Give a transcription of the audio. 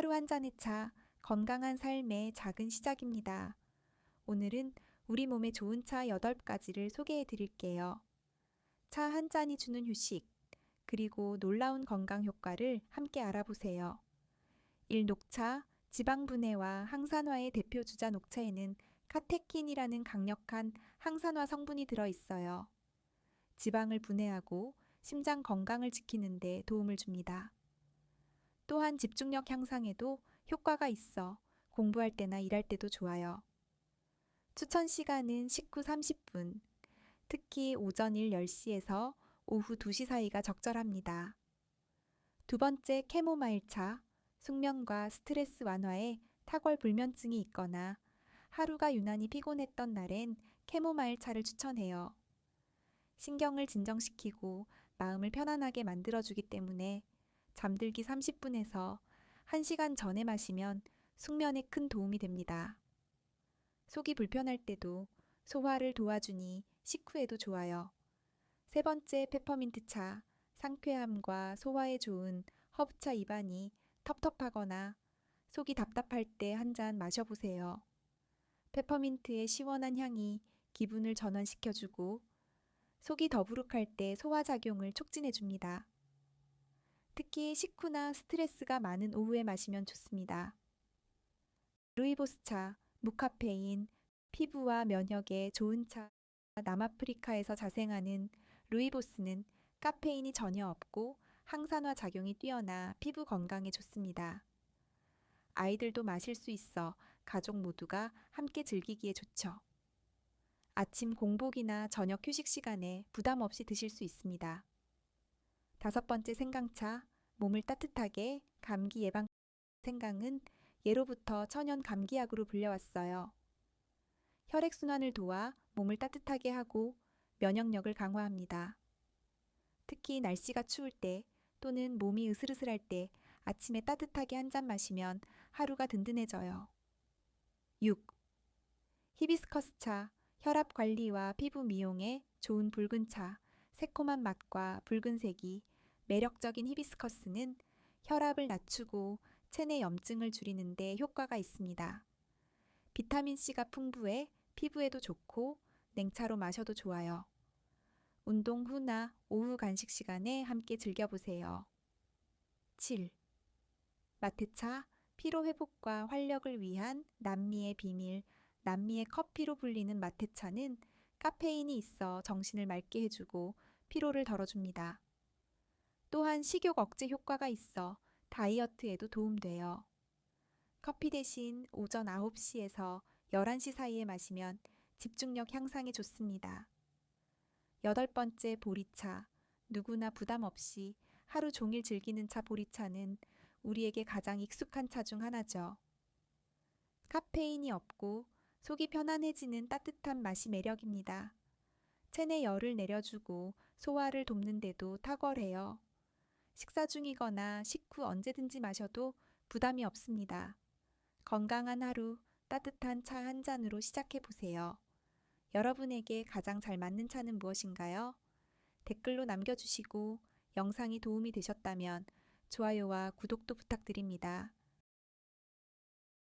하루 한 잔의 차, 건강한 삶의 작은 시작입니다. 오늘은 우리 몸에 좋은 차 8가지를 소개해 드릴게요. 차 한 잔이 주는 휴식, 그리고 놀라운 건강 효과를 함께 알아보세요. 1. 녹차, 지방 분해와 항산화의 대표 주자 녹차에는 카테킨이라는 강력한 항산화 성분이 들어 있어요. 지방을 분해하고 심장 건강을 지키는 데 도움을 줍니다. 또한 집중력 향상에도 효과가 있어 공부할 때나 일할 때도 좋아요. 추천 시간은 식후 30분, 특히 오전 일 10시에서 오후 2시 사이가 적절합니다. 두 번째 캐모마일 차, 숙면과 스트레스 완화에 탁월 불면증이 있거나 하루가 유난히 피곤했던 날엔 캐모마일 차를 추천해요. 신경을 진정시키고 마음을 편안하게 만들어주기 때문에 잠들기 30분에서 1시간 전에 마시면 숙면에 큰 도움이 됩니다. 속이 불편할 때도 소화를 도와주니 식후에도 좋아요. 세 번째 페퍼민트 차, 상쾌함과 소화에 좋은 허브차 입안이 텁텁하거나 속이 답답할 때 한 잔 마셔보세요. 페퍼민트의 시원한 향이 기분을 전환시켜주고 속이 더부룩할 때 소화작용을 촉진해줍니다. 특히 식후나 스트레스가 많은 오후에 마시면 좋습니다. 루이보스차, 무카페인, 피부와 면역에 좋은 차, 남아프리카에서 자생하는 루이보스는 카페인이 전혀 없고 항산화 작용이 뛰어나 피부 건강에 좋습니다. 아이들도 마실 수 있어 가족 모두가 함께 즐기기에 좋죠. 아침 공복이나 저녁 휴식 시간에 부담 없이 드실 수 있습니다. 다섯 번째 생강차, 몸을 따뜻하게 감기 예방 생강은 예로부터 천연 감기약으로 불려왔어요. 혈액순환을 도와 몸을 따뜻하게 하고 면역력을 강화합니다. 특히 날씨가 추울 때 또는 몸이 으슬으슬할 때 아침에 따뜻하게 한 잔 마시면 하루가 든든해져요. 6. 히비스커스 차, 혈압 관리와 피부 미용에 좋은 붉은 차, 새콤한 맛과 붉은색이 매력적인 히비스커스는 혈압을 낮추고 체내 염증을 줄이는 데 효과가 있습니다. 비타민C가 풍부해 피부에도 좋고 냉차로 마셔도 좋아요. 운동 후나 오후 간식 시간에 함께 즐겨보세요. 7. 마트차 피로 회복과 활력을 위한 남미의 비밀, 남미의 커피로 불리는 마테차는 카페인이 있어 정신을 맑게 해주고 피로를 덜어줍니다. 또한 식욕 억제 효과가 있어 다이어트에도 도움돼요. 커피 대신 오전 9시에서 11시 사이에 마시면 집중력 향상에 좋습니다. 여덟 번째 보리차. 누구나 부담 없이 하루 종일 즐기는 차 보리차는 우리에게 가장 익숙한 차 중 하나죠. 카페인이 없고 속이 편안해지는 따뜻한 맛이 매력입니다. 체내 열을 내려주고 소화를 돕는데도 탁월해요. 식사 중이거나 식후 언제든지 마셔도 부담이 없습니다. 건강한 하루 따뜻한 차 한 잔으로 시작해 보세요. 여러분에게 가장 잘 맞는 차는 무엇인가요? 댓글로 남겨주시고 영상이 도움이 되셨다면 좋아요와 구독도 부탁드립니다.